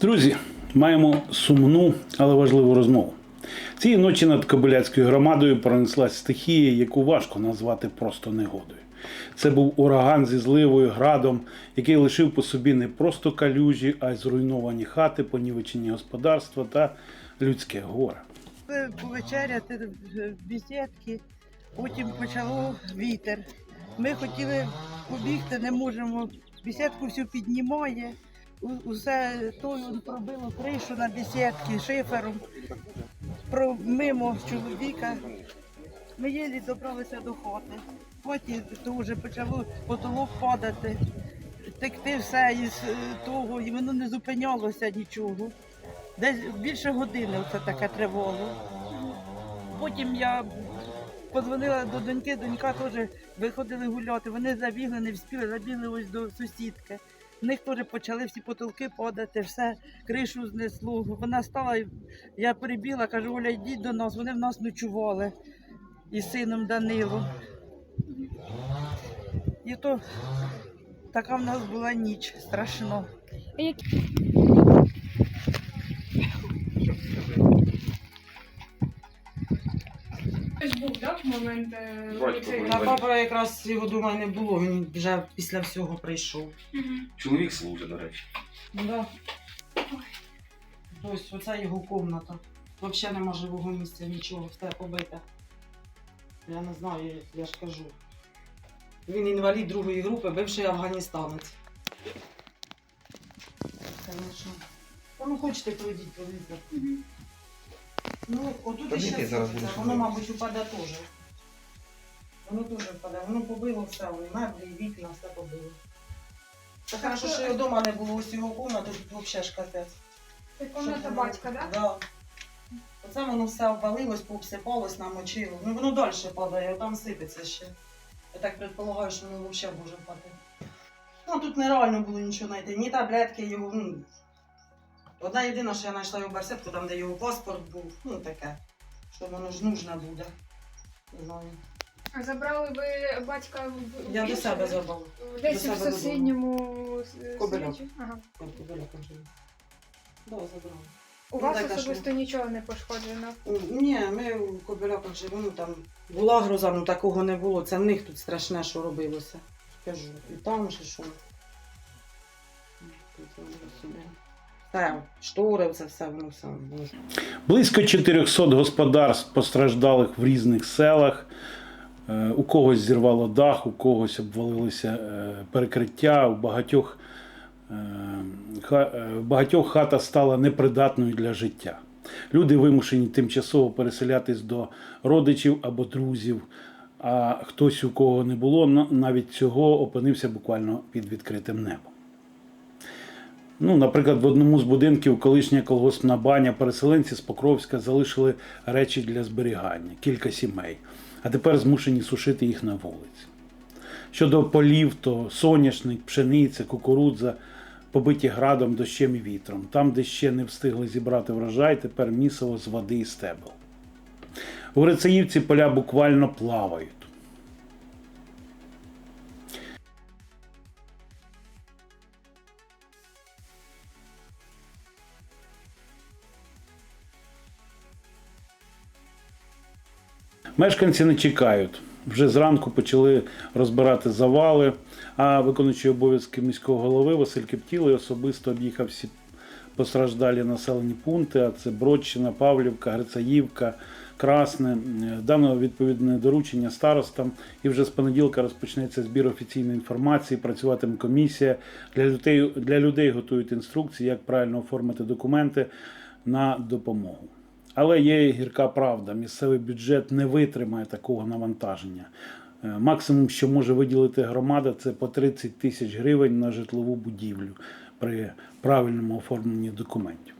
Друзі, маємо сумну, але важливу розмову. Цієї ночі над Кобиляцькою громадою пронеслась стихія, яку важко назвати просто негодою. Це був ураган зі зливою, градом, який лишив по собі не просто калюжі, а й зруйновані хати, понівечені господарства та людське горе. Повечеряти в бесідки, потім почало вітер. Ми хотіли побігти, не можемо. Бесідку всю піднімає. Усе то пробило кришу на бесідки шифером. Про мимо чоловіка. Ми єлі добралися до хати. Потім вже почало потолок падати, текти все із е, того, і воно не зупинялося нічого. Десь більше години це таке тривога. Потім я подзвонила до доньки, донька теж виходили гуляти. Вони забігли, не встигли, забігли ось до сусідки. В них теж почали всі потолки падати, все, кришу знесло. Вона стала, я прибіла, кажу, Оля, йдіть до нас. Вони в нас ночували із сином Данилом. І то така в нас була ніч страшно. В момент е, Батько папа якраз його дома не було, він вже після всього прийшов. Мгм. Чоловік служить, до речі. Да. Тобто оце його кімната. Взагалі нема живого місця, нічого, все побите. Я не знаю, я ж кажу. Він інвалід другої групи, бивший афганістанець. Конечно. Та ну хочете пройдіть, подивіться. Мгм. Ну, отут діти зараз сипеться, воно, мабуть, упаде теж. Воно теж впаде, воно побило все, воно меблі, вікна, все побило. Та хорошо, що його вдома не було, ось його кімната, тут взагалі ж капець. Це комната батька, так? Да. Оце воно все обвалилось, пообсипалось, намочило. Ну воно далі падає, там сипеться ще. Я так предполагаю, що воно взагалі може впаде. Ну тут нереально було нічого знайти. Ні таблетки його. Ну, одна єдина, що я знайшла його барсетку, там, де його паспорт був. Ну таке. Що воно ж нужне буде. Знаю. А забрали ви батька в Я до себе забрала. Десь до в себе додому. сусідньому Кобиляк. селі? Ага. Кажу. Да, забрала. У Ну, вас так, а особисто нічого не пошкоджено. Ні, ми у Кобиляках живемо, там була гроза, ну такого не було. Це в них тут страшне, що робилося. Кажу, і там ще що. Тут воно собі. Все, штори, це все, воно Близько 400 господарств постраждалих в різних селах. Е, У когось зірвало дах, у когось обвалилися е, перекриття, у багатьох, е, в багатьох хата стала непридатною для життя. Люди вимушені тимчасово переселятись до родичів або друзів, а хтось, у кого не було, на- навіть цього опинився буквально під відкритим небом. Ну, наприклад, в одному з будинків колишня колгоспна баня переселенці з Покровська залишили речі для зберігання, кілька сімей, а тепер змушені сушити їх на вулиці. Щодо полів, то соняшник, пшениця, кукурудза побиті градом, дощем і вітром. Там, де ще не встигли зібрати врожай, тепер місиво з води і стебел. У Грицаївці поля буквально плавають. Мешканці не чекають. Вже зранку почали розбирати завали, а виконуючий обов'язки міського голови Василь Кептілий особисто об'їхав всі постраждалі населені пункти, а це Бродщина, Павлівка, Грицаївка, Красне. Дано відповідне доручення старостам, і вже з понеділка розпочнеться збір офіційної інформації, працюватиме комісія. Для людей, для людей готують інструкції, як правильно оформити документи на допомогу. Але є гірка правда: місцевий бюджет не витримає такого навантаження. Е, Максимум, що може виділити громада, це по 30 тисяч гривень на житлову будівлю при правильному оформленні документів.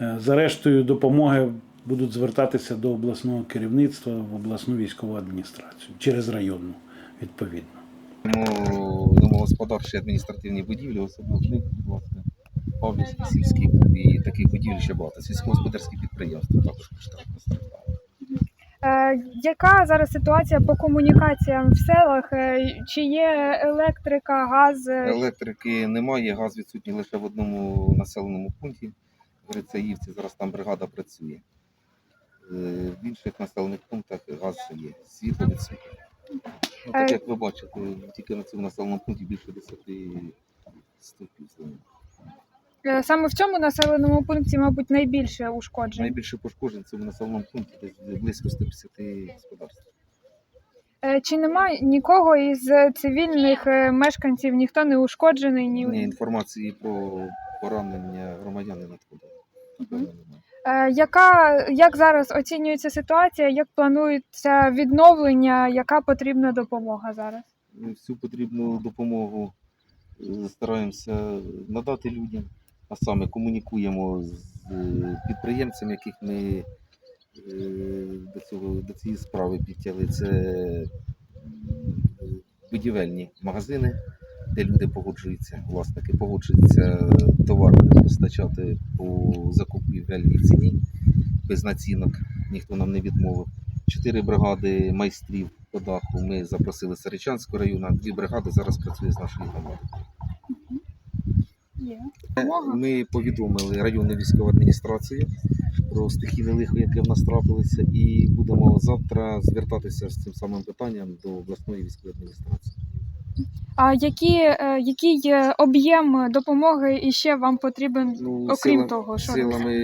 Е, За рештою допомоги будуть звертатися до обласного керівництва в обласну військову адміністрацію через районну відповідно. Тому домогосподарчі адміністративні будівлі, особливо будь ласка, Павлівський, сільський і таких будівель ще багато. Сільськогосподарські підприємства також постраждали. Е, яка зараз ситуація по комунікаціям в селах? Е, чи є електрика, газ? Електрики немає, газ відсутній лише в одному населеному пункті. В Грицаївці зараз там бригада працює. Е, В інших населених пунктах газ є, світло відсутнє. Ну, так як ви бачите, тільки на цьому населеному пункті більше 10 стовпів зелені. Е, Саме в цьому населеному пункті, мабуть, найбільше ушкоджень. Найбільше пошкоджень в цьому населеному пункті десь близько 150 господарств. Е, Чи немає нікого із цивільних е, мешканців, ніхто не ушкоджений? Ні... Ні, інформації про поранення громадян не. Е, Яка як зараз оцінюється ситуація? Як планується відновлення? Яка потрібна допомога зараз? Всю потрібну допомогу е, стараємося надати людям, а саме комунікуємо з е, підприємцями, яких ми е, до, цього, до цієї справи підтягли. Це будівельні магазини, де люди погоджуються, власники погоджуються товар постачати по закупівельній ціні без націнок, ніхто нам не відмовив. Чотири бригади майстрів по даху ми запросили з Саричанського району, дві бригади зараз працює з нашої громади. Є. Ми повідомили районну військову адміністрацію про стихійне лихо, яке в нас трапилося, і будемо завтра звертатися з цим самим питанням до обласної військової адміністрації. А які, е, який е, об'єм допомоги іще вам потрібен, Ну, окрім сила- того, що силами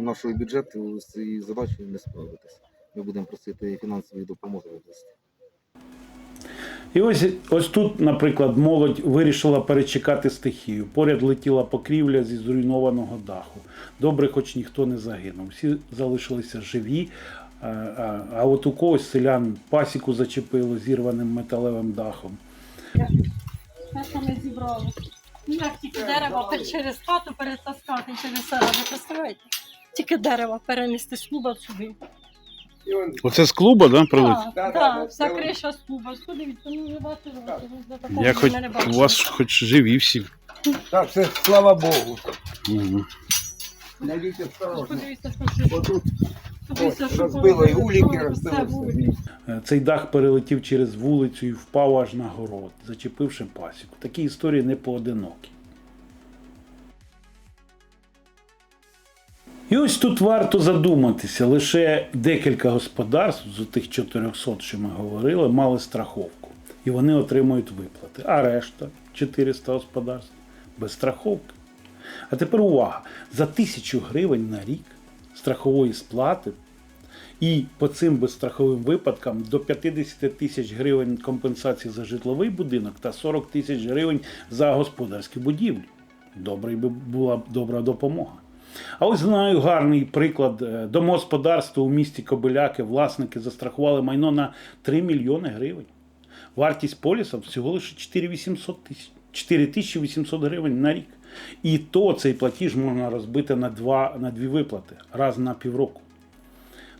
нашого бюджету з цією задачею не справитися. Ми будемо просити фінансової допомоги області. І ось, ось тут, наприклад, молодь вирішила перечекати стихію. Поряд летіла покрівля зі зруйнованого даху. Добре, хоч ніхто не загинув. Всі залишилися живі. А, от у когось селян пасіку зачепило зірваним металевим дахом. Ну, як тільки дерева пер- через хату перетаскати через себе, представляєте? Тільки дерева перенести з сюди. Оце з клуба, да, Так, так, вся криша з клуба. Подивіться, ну ви бачили, за такого Я хоч ми не бачили. у вас хоч живі всі. Так, все, слава Богу. Мгм. Осторожно. Подивіться, що ще. Отут Подивіться, що розбило і було. Все розбило вулики. все. Е, Цей дах перелетів через вулицю і впав аж на город, зачепивши пасіку. Такі історії не поодинокі. І ось тут варто задуматися, лише декілька господарств з тих 400, що ми говорили, мали страховку. І вони отримують виплати. А решта 400 господарств без страховки. А тепер увага! За тисячу гривень на рік страхової сплати і по цим безстраховим випадкам до 50 тисяч гривень компенсації за житловий будинок та 40 тисяч гривень за господарські будівлі. Добрий би була б добра допомога. А ось знаю гарний приклад. Е, Домогосподарство у місті Кобиляки власники застрахували майно на 3 мільйони гривень. Вартість поліса всього лише 4800 тисяч. 4800 гривень на рік. І то цей платіж можна розбити на, два, на дві виплати раз на півроку.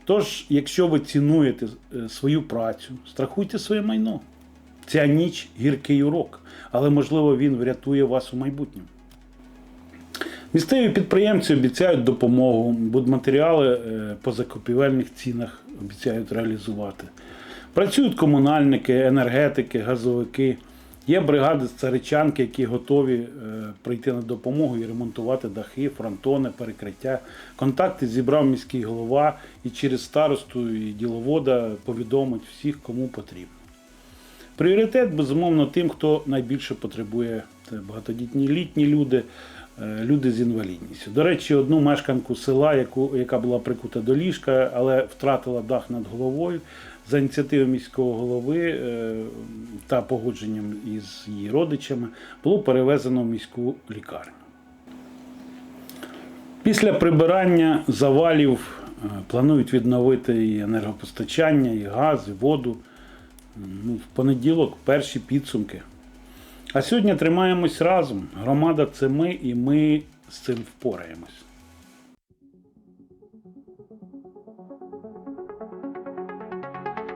Тож, якщо ви цінуєте е, свою працю, страхуйте своє майно. Ця ніч гіркий урок, але можливо він врятує вас у майбутньому. Місцеві підприємці обіцяють допомогу, будматеріали е, по закупівельних цінах обіцяють реалізувати. Працюють комунальники, енергетики, газовики. Є бригади з царичанки, які готові е, прийти на допомогу і ремонтувати дахи, фронтони, перекриття. Контакти зібрав міський голова і через старосту і діловода повідомить всіх, кому потрібно. Пріоритет, безумовно, тим, хто найбільше потребує це багатодітні літні люди, люди з інвалідністю. До речі, одну мешканку села, яку, яка була прикута до ліжка, але втратила дах над головою, за ініціативи міського голови е, та погодженням із її родичами було перевезено в міську лікарню. Після прибирання завалів е, планують відновити і енергопостачання, і газ, і воду. Ну, в понеділок перші підсумки. А сьогодні тримаємось разом. Громада це ми, і ми з цим впораємось.